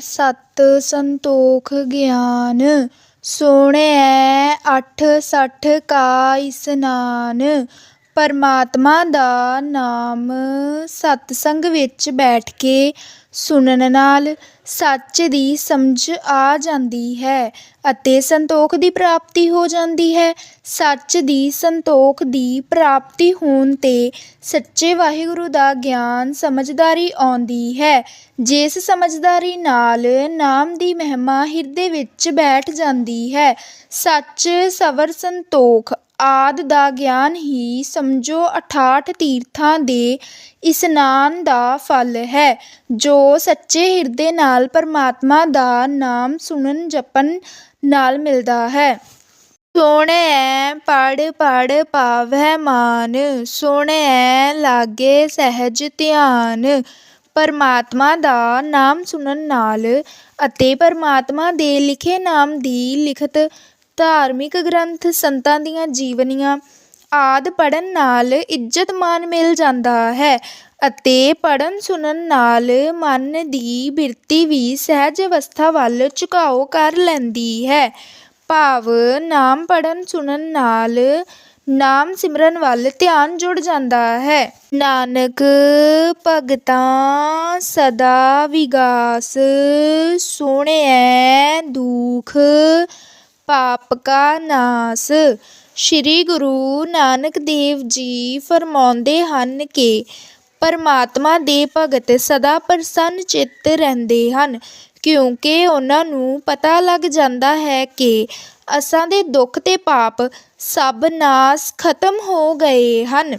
ਸਤ ਸੰਤੋਖ ਗਿਆਨ ਸੋਹਣਿਐ ਅੱਠ ਸੱਠ ਕਾ ਇਸਨਾਨ, ਪਰਮਾਤਮਾ ਦਾ ਨਾਮ ਸਤਸੰਗ ਵਿੱਚ ਬੈਠ ਕੇ ਸੁਣਨ ਨਾਲ ਸੱਚ ਦੀ ਸਮਝ ਆ ਜਾਂਦੀ ਹੈ ਅਤੇ ਸੰਤੋਖ ਦੀ ਪ੍ਰਾਪਤੀ ਹੋ ਜਾਂਦੀ ਹੈ। ਸੱਚ ਦੀ ਸੰਤੋਖ ਦੀ ਪ੍ਰਾਪਤੀ ਹੋਣ ਤੇ ਸੱਚੇ ਵਾਹਿਗੁਰੂ ਦਾ ਗਿਆਨ ਸਮਝਦਾਰੀ ਆਉਂਦੀ ਹੈ। ਜਿਸ ਸਮਝਦਾਰੀ ਨਾਲ ਨਾਮ ਦੀ ਮਹਿਮਾ ਹਿਰਦੇ ਵਿੱਚ ਬੈਠ ਜਾਂਦੀ ਹੈ, ਸੱਚ ਸਵਰ ਸੰਤੋਖ ਆਦਿ ਦਾ ਗਿਆਨ ਹੀ ਸਮਝੋ ਅਠਾਹਠ ਤੀਰਥਾਂ ਦੇ ਇਸ਼ਨਾਨ ਦਾ ਫਲ ਹੈ, ਜੋ ਸੱਚੇ ਹਿਰਦੇ ਨਾਲ ਪਰਮਾਤਮਾ ਦਾ ਨਾਮ ਸੁਣਨ, ਜਪਣ ਨਾਲ ਮਿਲਦਾ ਹੈ। ਸੋਹਣਿਐ ਪੜ੍ਹ ਪੜ੍ਹ ਪਾਵਹਿ ਮਾਨ ਸੋਹਣਿਐ ਲਾਗੇ ਸਹਿਜ ਧਿਆਨ। ਪਰਮਾਤਮਾ ਦਾ ਨਾਮ ਸੁਣਨ ਨਾਲ ਅਤੇ ਪਰਮਾਤਮਾ ਦੇ ਲਿਖੇ ਨਾਮ ਦੀ ਲਿਖਤ ਧਾਰਮਿਕ ਗ੍ਰੰਥ, ਸੰਤਾਂ ਦੀਆਂ ਜੀਵਨੀਆਂ ਆਦਿ ਪੜ੍ਹਨ ਨਾਲ ਇੱਜ਼ਤ ਮਾਨ ਮਿਲ ਜਾਂਦਾ ਹੈ। ਅਤੇ ਪੜ੍ਹਨ ਸੁਣਨ ਨਾਲ ਮਨ ਦੀ ਬਿਰਤੀ ਵੀ ਸਹਿਜ ਅਵਸਥਾ ਵੱਲ ਝੁਕਾਓ ਕਰ ਲੈਂਦੀ ਹੈ। ਭਾਵ ਨਾਮ ਪੜ੍ਹਨ ਸੁਣਨ ਨਾਲ ਨਾਮ ਸਿਮਰਨ ਵੱਲ ਧਿਆਨ ਜੁੜ ਜਾਂਦਾ ਹੈ। ਨਾਨਕ ਭਗਤਾਂ ਸਦਾ ਵਿਗਾਸ ਸੋਹਣਿਐ ਦੁਖ, ਪਾਪ ਕਾ ਨਾਸ। ਸ੍ਰੀ ਗੁਰੂ ਨਾਨਕ ਦੇਵ ਜੀ ਫਰਮਾਉਂਦੇ ਹਨ ਕਿ ਪਰਮਾਤਮਾ ਦੇ ਭਗਤ ਸਦਾ ਪ੍ਰਸੰਨ ਚਿੱਤ ਰਹਿੰਦੇ ਹਨ, ਕਿਉਂਕਿ ਉਹਨਾਂ ਨੂੰ ਪਤਾ ਲੱਗ ਜਾਂਦਾ ਹੈ ਕਿ ਅਸਾਂ ਦੇ ਦੁੱਖ ਤੇ ਪਾਪ ਸਭ ਨਾਸ ਖਤਮ ਹੋ ਗਏ ਹਨ।